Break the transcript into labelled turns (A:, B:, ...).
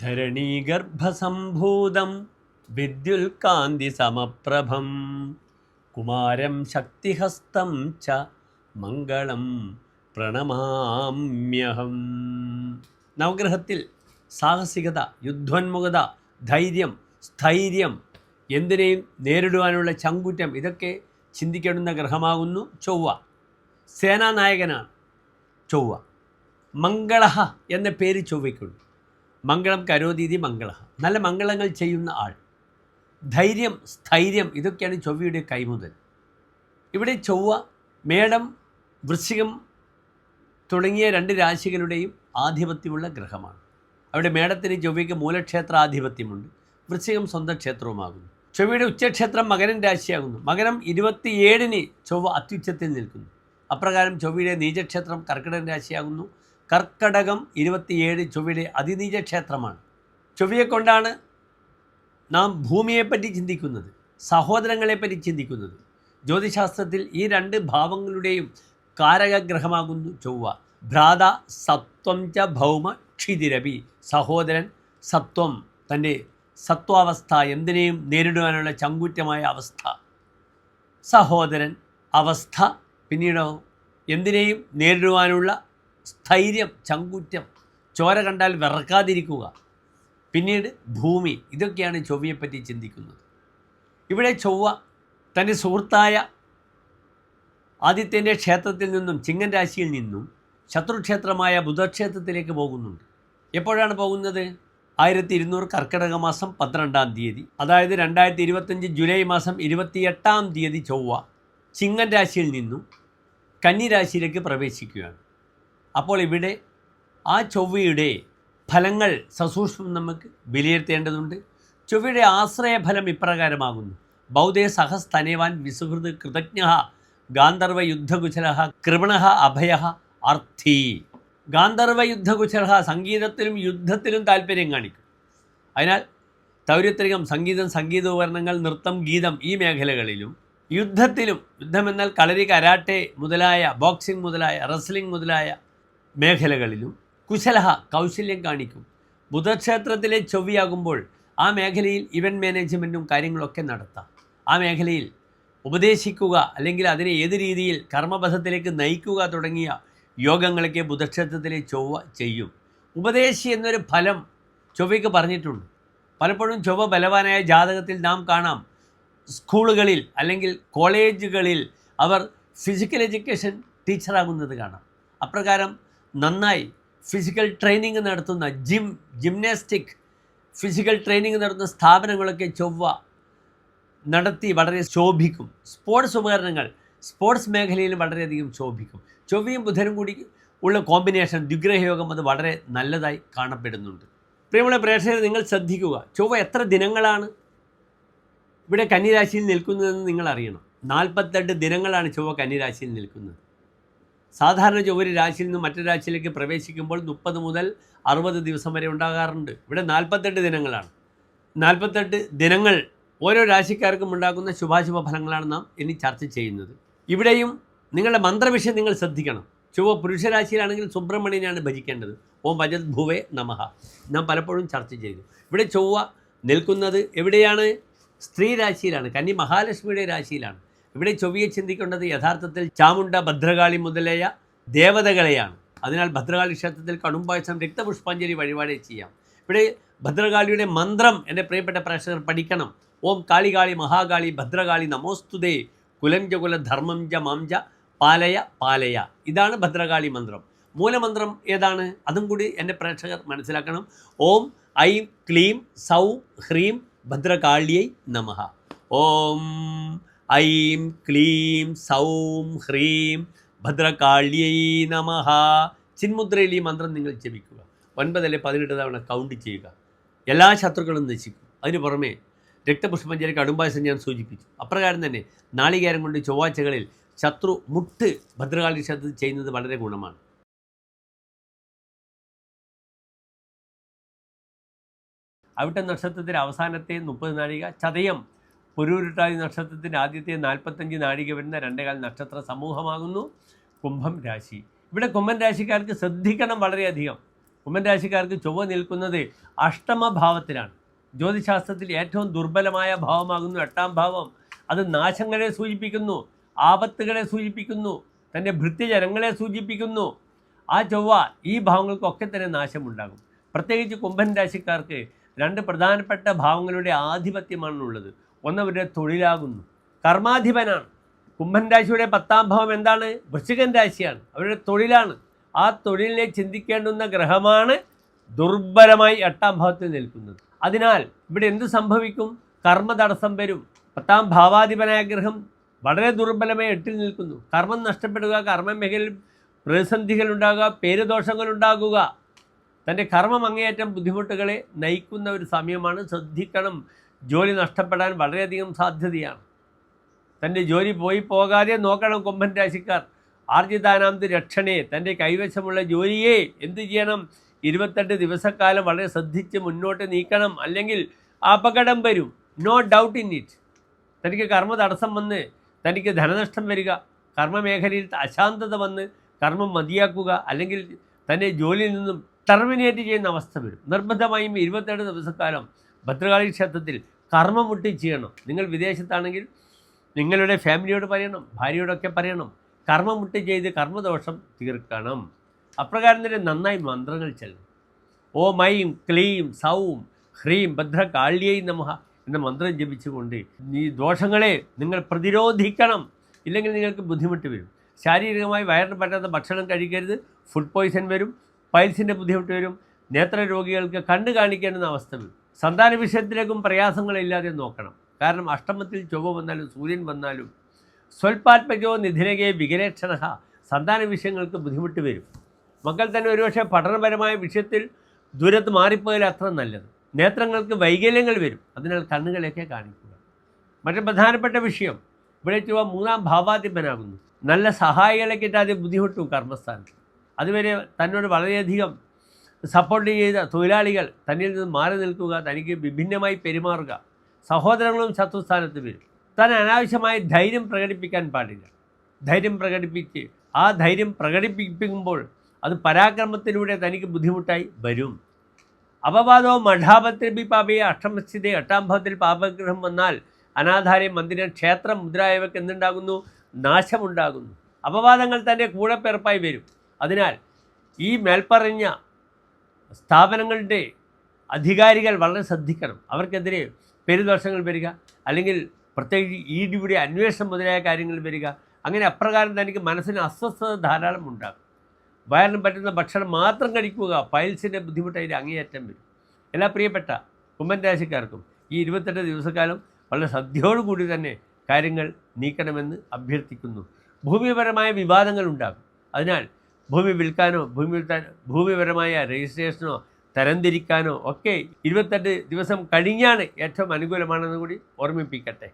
A: ധരണീഗർഭസംഭൂതം വിദ്യുൽകാന്തി സമപ്രഭം കുമാരം ശക്തിഹസ്തം ച മംഗളം പ്രണമാമ്യഹം. നവഗ്രഹത്തിൽ സാഹസികത യുദ്ധോന്മുഖത ധൈര്യം സ്ഥൈര്യം എന്തിനേയും നേരിടുവാനുള്ള ചങ്കുറ്റം ഇതൊക്കെ ചിന്തിക്കേണ്ടുന്ന ഗ്രഹമാകുന്നു ചൊവ്വ. സേനാനായകനാണ് ചൊവ്വ. മംഗള എന്ന പേര് ചൊവ്വയ്ക്കുണ്ട്. മംഗളം കരോതീതി മംഗള. നല്ല മംഗളങ്ങൾ ചെയ്യുന്ന ആൾ. ധൈര്യം സ്ഥൈര്യം ഇതൊക്കെയാണ് ചൊവ്വയുടെ കൈമുതൽ ഇവിടെ ചൊവ്വ മേടം വൃശ്ചികം തുടങ്ങിയ രണ്ട് രാശികളുടെയും ആധിപത്യമുള്ള ഗ്രഹമാണ്. അവിടെ മേടത്തിന് ചൊവ്വയ്ക്ക് മൂലക്ഷേത്ര ആധിപത്യമുണ്ട്. വൃശ്ചികം സ്വന്തം ക്ഷേത്രവുമാകുന്നു. ചൊവ്വയുടെ ഉച്ചക്ഷേത്രം മകരൻ രാശിയാകുന്നു. മകരം ഇരുപത്തിയേഴിന് ചൊവ്വ അത്യുച്ചത്തിൽ നിൽക്കുന്നു. അപ്രകാരം ചൊവ്വയുടെ നീചക്ഷേത്രം കർക്കിടകൻ രാശിയാകുന്നു. കർക്കടകം ഇരുപത്തിയേഴ് ചൊവ്വയുടെ അതിനീജ ക്ഷേത്രമാണ്. ചൊവ്വയെ കൊണ്ടാണ് നാം ഭൂമിയെപ്പറ്റി ചിന്തിക്കുന്നത് സഹോദരങ്ങളെപ്പറ്റി ചിന്തിക്കുന്നത്. ജ്യോതിശാസ്ത്രത്തിൽ ഈ രണ്ട് ഭാവങ്ങളുടെയും കാരകഗ്രഹമാകുന്നു ചൊവ്വ. ഭ്രാത സത്വം ച ഭൗമ ക്ഷിതിരവി സഹോദരൻ സത്വം തന്റെ സത്വാവസ്ഥ എന്തിനേയും നേരിടുവാനുള്ള ചങ്കൂറ്റമായ അവസ്ഥ. സഹോദരൻ അവസ്ഥ പിന്നീടോ എന്തിനേയും നേരിടുവാനുള്ള സ്ഥൈര്യം ചങ്കുറ്റം ചോര കണ്ടാൽ വിറക്കാതിരിക്കുക. പിന്നീട് ഭൂമി ഇതൊക്കെയാണ് ചൊവ്വയെപ്പറ്റി ചിന്തിക്കുന്നത്. ഇവിടെ ചൊവ്വ തന്റെ സുഹൃത്തായ ആദിത്യന്റെ ക്ഷേത്രത്തിൽ നിന്നും ചിങ്ങൻ രാശിയിൽ നിന്നും ശത്രുക്ഷേത്രമായ ബുധക്ഷേത്രത്തിലേക്ക് പോകുന്നുണ്ട്. എപ്പോഴാണ് പോകുന്നത്? ആയിരത്തി ഇരുന്നൂറ് കർക്കിടക മാസം പന്ത്രണ്ടാം തീയതി. അതായത് രണ്ടായിരത്തി ഇരുപത്തഞ്ച് ജൂലൈ മാസം ഇരുപത്തിയെട്ടാം തീയതി ചൊവ്വ ചിങ്ങൻ രാശിയിൽ നിന്നും കന്നിരാശിയിലേക്ക് പ്രവേശിക്കുകയാണ്. അപ്പോൾ ഇവിടെ ആ ചൊവ്വയുടെ ഫലങ്ങൾ സസൂക്ഷ്മം നമുക്ക് വിലയിരുത്തേണ്ടതുണ്ട്. ചൊവ്വയുടെ ആശ്രയഫലം ഇപ്രകാരമാകുന്നു. ബൗദ്ധേ സഹസ്തനേവാൻ വിസുഹൃത് കൃതജ്ഞ ഗാന്ധർവ യുദ്ധകുശല കൃപണ അഭയ അർത്ഥി. ഗാന്ധർവ യുദ്ധകുശല സംഗീതത്തിലും യുദ്ധത്തിലും താല്പര്യം കാണിക്കും. അതിനാൽ തൗര്യത്രികം സംഗീതം സംഗീതോപകരണങ്ങൾ നൃത്തം ഗീതം ഈ മേഖലകളിലും യുദ്ധത്തിലും യുദ്ധമെന്നാൽ കളരി കരാട്ടെ മുതലായ ബോക്സിംഗ് മുതലായ റെസ്ലിംഗ് മുതലായ മേഖലകളിലും കുശലഹ കൗശല്യം കാണിക്കും. ബുധക്ഷേത്രത്തിലെ ചൊവ്വയാകുമ്പോൾ ആ മേഖലയിൽ ഇവന്റ് മാനേജ്മെന്റും കാര്യങ്ങളൊക്കെ നടത്താം. ആ മേഖലയിൽ ഉപദേശിക്കുക അല്ലെങ്കിൽ അതിനെ ഏത് രീതിയിൽ കർമ്മപഥത്തിലേക്ക് നയിക്കുക തുടങ്ങിയ യോഗങ്ങളൊക്കെ ബുധക്ഷേത്രത്തിലെ ചൊവ്വ ചെയ്യും. ഉപദേശി എന്നൊരു ഫലം ചൊവ്വയ്ക്ക് പറഞ്ഞിട്ടുണ്ട്. പലപ്പോഴും ചൊവ്വ ബലവാനായ ജാതകത്തിൽ നാം കാണാം. സ്കൂളുകളിൽ അല്ലെങ്കിൽ കോളേജുകളിൽ അവർ ഫിസിക്കൽ എഡ്യൂക്കേഷൻ ടീച്ചറാകുന്നത് കാണാം. അപ്രകാരം നന്നായി. ഫിസിക്കൽ ട്രെയിനിങ് നടത്തുന്ന ജിം ജിംനാസ്റ്റിക് ഫിസിക്കൽ ട്രെയിനിങ് നടത്തുന്ന സ്ഥാപനങ്ങളൊക്കെ ചൊവ്വ നടത്തി വളരെ ശോഭിക്കും. സ്പോർട്സ് ഉപകരണങ്ങൾ സ്പോർട്സ് മേഖലയിൽ വളരെയധികം ശോഭിക്കും. ചൊവ്വയും ബുധനും കൂടി ഉള്ള കോമ്പിനേഷൻ ദുഗ്രഹയോഗം അത് വളരെ നല്ലതായി കാണപ്പെടുന്നുണ്ട്. പ്രിയമുള്ള പ്രേക്ഷകരെ നിങ്ങൾ ശ്രദ്ധിക്കുക. ചൊവ്വ എത്ര ദിനങ്ങളാണ് ഇവിടെ കന്നിരാശിയിൽ നിൽക്കുന്നതെന്ന് നിങ്ങൾ അറിയണം നാൽപ്പത്തെട്ട് ദിനങ്ങളാണ് ചൊവ്വ കന്നിരാശിയിൽ നിൽക്കുന്നത്. സാധാരണ ഒരു രാശിയിൽ നിന്ന് മറ്റൊരു രാശിയിലേക്ക് പ്രവേശിക്കുമ്പോൾ മുപ്പത് മുതൽ അറുപത് ദിവസം വരെ ഉണ്ടാകാറുണ്ട്. ഇവിടെ നാൽപ്പത്തെട്ട് ദിനങ്ങളാണ്. നാൽപ്പത്തെട്ട് ദിനങ്ങൾ ഓരോ രാശിക്കാർക്കും ഉണ്ടാക്കുന്ന ശുഭാശുഭ ഫലങ്ങളാണ് നാം ഇനി ചർച്ച ചെയ്യുന്നത്. ഇവിടെയും നിങ്ങളുടെ മന്ത്രവിഷയം നിങ്ങൾ ശ്രദ്ധിക്കണം. ചൊവ്വ പുരുഷരാശിയിലാണെങ്കിൽ സുബ്രഹ്മണ്യനാണ് ഭജിക്കേണ്ടത്. ഓം ഭജത് ഭുവേ നമഹ നാം പലപ്പോഴും ചർച്ച ചെയ്തു. ഇവിടെ ചൊവ്വ നിൽക്കുന്നത് എവിടെയാണ്? സ്ത്രീ രാശിയിലാണ്. കന്നി മഹാലക്ഷ്മിയുടെ രാശിയിലാണ്. ഇവിടെ ചൊവ്വയെ ചിന്തിക്കേണ്ടത് യഥാർത്ഥത്തിൽ ചാമുണ്ട ഭദ്രകാളി മുതലായ ദേവതകളെയാണ്. അതിനാൽ ഭദ്രകാളി ക്ഷേത്രത്തിൽ കടുംപായസം രക്തപുഷ്പാഞ്ജലി വഴിപാട് ചെയ്യാം. ഇവിടെ ഭദ്രകാളിയുടെ മന്ത്രം എന്റെ പ്രിയപ്പെട്ട പ്രേക്ഷകർ പഠിക്കണം. ഓം കാളികാളി മഹാകാളി ഭദ്രകാളി നമോസ്തുതേ. കുലം ജ കുല ധർമ്മം ജ മാം ജ പാലയ പാലയ. ഇതാണ് ഭദ്രകാളി മന്ത്രം. മൂലമന്ത്രം ഏതാണ്? അതും കൂടി എന്റെ പ്രേക്ഷകർ മനസ്സിലാക്കണം. ഓം ഐ ക്ലീം സൗ ഹ്രീം ഭദ്രകാളിയൈ നമഃ ഓം ഐം ക്ലീം സൗം ഹ്രീം ഭദ്രകാള്യൈ നമ. ചിന്മുദ്രയിൽ ഈ മന്ത്രം നിങ്ങൾ ജപിക്കുക. ഒൻപതല്ലേ പതിനെട്ട് തവണ കൗണ്ട് ചെയ്യുക. എല്ലാ ശത്രുക്കളും നശിക്കും. അതിന് പുറമേ രക്തപുഷ്പഞ്ചരി അടുമ്പായസം ഞാൻ സൂചിപ്പിച്ചു. അപ്രകാരം തന്നെ നാളികേരം കൊണ്ട് ചൊവ്വാഴ്ചകളിൽ ശത്രു മുട്ട് ഭദ്രകാളി ക്ഷേത്രത്തിൽ ചെയ്യുന്നത് വളരെ ഗുണമാണ്. അവിട്ട അവസാനത്തെ പുരൂരുട്ടാതി നക്ഷത്രത്തിന്റെ ആദ്യത്തെ നാൽപ്പത്തഞ്ച് നാഴിക വരുന്ന രണ്ടേകാൽ നക്ഷത്ര സമൂഹമാകുന്നു. കുംഭം രാശി. ഇവിടെ കുംഭം രാശിക്കാർക്ക് ശ്രദ്ധിക്കണം വളരെയധികം. കുംഭൻ രാശിക്കാർക്ക് ചൊവ്വ നിൽക്കുന്നത് അഷ്ടമഭാവത്തിലാണ്. ജ്യോതിശാസ്ത്രത്തിൽ ഏറ്റവും ദുർബലമായ ഭാവമാകുന്നു എട്ടാം ഭാവം. അത് നാശങ്ങളെ സൂചിപ്പിക്കുന്നു ആപത്തുകളെ സൂചിപ്പിക്കുന്നു തന്റെ ഭൃത്യജനങ്ങളെ സൂചിപ്പിക്കുന്നു. ആ ചൊവ്വ ഈ ഭാവങ്ങൾക്കൊക്കെ തന്നെ നാശമുണ്ടാകും. പ്രത്യേകിച്ച് കുംഭൻ രാശിക്കാർക്ക് രണ്ട് പ്രധാനപ്പെട്ട ഭാവങ്ങളുടെ ആധിപത്യമാണുള്ളത്. ഒന്നവരുടെ തൊഴിലാകുന്നു. കർമാധിപനാണ്. കുംഭൻ രാശിയുടെ പത്താം ഭാവം എന്താണ്? വൃശ്ചികൻ രാശിയാണ്. അവരുടെ തൊഴിലാണ്. ആ തൊഴിലിനെ ചിന്തിക്കേണ്ടുന്ന ഗ്രഹമാണ് ദുർബലമായി എട്ടാം ഭാവത്തിൽ നിൽക്കുന്നത്. അതിനാൽ ഇവിടെ എന്ത് സംഭവിക്കും? കർമ്മ തടസ്സം വരും. പത്താം ഭാവാധിപനായ ഗ്രഹം വളരെ ദുർബലമായി എട്ടിൽ നിൽക്കുന്നു. കർമ്മം നഷ്ടപ്പെടുക കർമ്മ മേഖലയിൽ പ്രതിസന്ധികൾ ഉണ്ടാകുക പേരുദോഷങ്ങൾ ഉണ്ടാകുക. തന്റെ കർമ്മം അങ്ങേയറ്റം ബുദ്ധിമുട്ടുകളെ നയിക്കുന്ന ഒരു സമയമാണ്. ശ്രദ്ധിക്കണം. ജോലി നഷ്ടപ്പെടാൻ വളരെയധികം സാധ്യതയാണ്. തന്റെ ജോലി പോയി പോകാതെ നോക്കണം കൊമ്പൻ രാശിക്കാർ. ആർജിതാനാന്ത് രക്ഷണേ തന്റെ കൈവശമുള്ള ജോലിയെ എന്തു ചെയ്യണം? ഇരുപത്തെട്ട് ദിവസക്കാലം വളരെ ശ്രദ്ധിച്ച് മുന്നോട്ട് നീക്കണം. അല്ലെങ്കിൽ അപകടം വരും. നോ ഡൗട്ട് ഇൻ ഇറ്റ് തനിക്ക് കർമ്മ തടസ്സം വന്ന് തനിക്ക് ധനനഷ്ടം വരിക. കർമ്മമേഖലയിൽ അശാന്തത വന്ന് കർമ്മം മതിയാക്കുക. അല്ലെങ്കിൽ തന്നെ ജോലിയിൽ നിന്നും ടെർമിനേറ്റ് ചെയ്യുന്ന അവസ്ഥ വരും. നിർബന്ധമായും ഇരുപത്തെട്ട് ദിവസക്കാലം ഭദ്രകാളി ക്ഷേത്രത്തിൽ കർമ്മം മുട്ടി ചെയ്യണം. നിങ്ങൾ വിദേശത്താണെങ്കിൽ നിങ്ങളുടെ ഫാമിലിയോട് പറയണം ഭാര്യയോടൊക്കെ പറയണം. കർമ്മം മുട്ടി ചെയ്ത് കർമ്മദോഷം തീർക്കണം. അപ്രകാരം തന്നെ നന്നായി മന്ത്രങ്ങൾ ചെല്ലും ഓ മൈം ക്ലീം സൗം ഹ്രീം ഭദ്രകാള്യൈ നമഃ എന്ന മന്ത്രം ജപിച്ചുകൊണ്ട് ഈ ദോഷങ്ങളെ നിങ്ങൾ പ്രതിരോധിക്കണം. ഇല്ലെങ്കിൽ നിങ്ങൾക്ക് ബുദ്ധിമുട്ട് വരും. ശാരീരികമായി വയറിന് പറ്റാത്ത ഭക്ഷണം കഴിക്കരുത്. ഫുഡ് പോയ്സൺ വരും. പൈൽസിന്റെ ബുദ്ധിമുട്ട് വരും. നേത്ര രോഗികൾക്ക് കണ്ണ് കാണിക്കേണ്ടുന്ന അവസ്ഥ വരും. സന്താന വിഷയത്തിലേക്കും പ്രയാസങ്ങളില്ലാതെ നോക്കണം. കാരണം അഷ്ടമത്തിൽ ചൊവ്വ വന്നാലും സൂര്യൻ വന്നാലും സ്വൽപാത്മജോ നിധിനകെ വികലേക്ഷണ സന്താന വിഷയങ്ങൾക്ക് ബുദ്ധിമുട്ട് വരും. മക്കൾ തന്നെ ഒരുപക്ഷെ പഠനപരമായ വിഷയത്തിൽ ദൂരത്ത് മാറിപ്പോയാൽ അത്ര നല്ലത്. നേത്രങ്ങൾക്ക് വൈകല്യങ്ങൾ വരും. അതിനാൽ കണ്ണുകളെയൊക്കെ കാണിക്കുക. മറ്റു പ്രധാനപ്പെട്ട വിഷയം ഇവിടെ ചൊവ്വ മൂന്നാം ഭാവാധിപനാകുന്നു. നല്ല സഹായികളെ കിട്ടാതെ ബുദ്ധിമുട്ടും കർമ്മസ്ഥാനത്ത്. അതുവരെ തന്നോട് വളരെയധികം സപ്പോർട്ട് ചെയ്ത തൊഴിലാളികൾ തന്നിൽ നിന്ന് മാറി നിൽക്കുക തനിക്ക് വിഭിന്നമായി പെരുമാറുക. സഹോദരങ്ങളും ശത്രുസ്ഥാനത്ത് വരും താൻ അനാവശ്യമായി ധൈര്യം പ്രകടിപ്പിക്കാൻ പാടില്ല. ധൈര്യം പ്രകടിപ്പിച്ച് ആ ധൈര്യം പ്രകടിപ്പിക്കുമ്പോൾ അത് പരാക്രമത്തിലൂടെ തനിക്ക് ബുദ്ധിമുട്ടായി വരും. അപവാദോ മഠാപത്തിൽ ബി പാപയെ അഷ്ടമസ്ഥിത എട്ടാം ഭാവത്തിൽ പാപഗ്രഹം വന്നാൽ അനാഥാരെ മന്ദിരം ക്ഷേത്രം മുദ്രായവയ്ക്ക് എന്തുണ്ടാകുന്നു? നാശമുണ്ടാകുന്നു. അപവാദങ്ങൾ തന്നെ കൂടെ പിറപ്പായി വരും. അതിനാൽ ഈ മേൽപ്പറഞ്ഞ സ്ഥാപനങ്ങളുടെ അധികാരികൾ വളരെ ശ്രദ്ധിക്കണം. അവർക്കെതിരെ പെരുദോഷങ്ങൾ വരിക അല്ലെങ്കിൽ പ്രത്യേകിച്ച് ഇ ഡിയുടെ അന്വേഷണം മുതലായ കാര്യങ്ങൾ വരിക. അങ്ങനെ അപ്രകാരം തനിക്ക് മനസ്സിന് അസ്വസ്ഥത ധാരാളം ഉണ്ടാകും. വയറിന് പറ്റുന്ന ഭക്ഷണം മാത്രം കഴിക്കുക പൈൽസിന്റെ ബുദ്ധിമുട്ടായി അങ്ങേയറ്റം വരും. എല്ലാ പ്രിയപ്പെട്ട കുമ്മൻ രാശിക്കാർക്കും ഈ ഇരുപത്തെട്ട് ദിവസക്കാലം വളരെ ശ്രദ്ധയോടുകൂടി തന്നെ കാര്യങ്ങൾ നീക്കണമെന്ന് അഭ്യർത്ഥിക്കുന്നു. ഭൂമിപരമായ വിവാദങ്ങൾ ഉണ്ടാകും. അതിനാൽ ഭൂമി വിൽക്കാനോ ഭൂമി വിൽക്കാൻ ഭൂമിപരമായ രജിസ്ട്രേഷനോ തരംതിരിക്കാനോ ഒക്കെ ഇരുപത്തെട്ട് ദിവസം കഴിഞ്ഞാണ് ഏറ്റവും അനുകൂലമാണെന്ന് കൂടി ഓർമ്മിപ്പിക്കട്ടെ.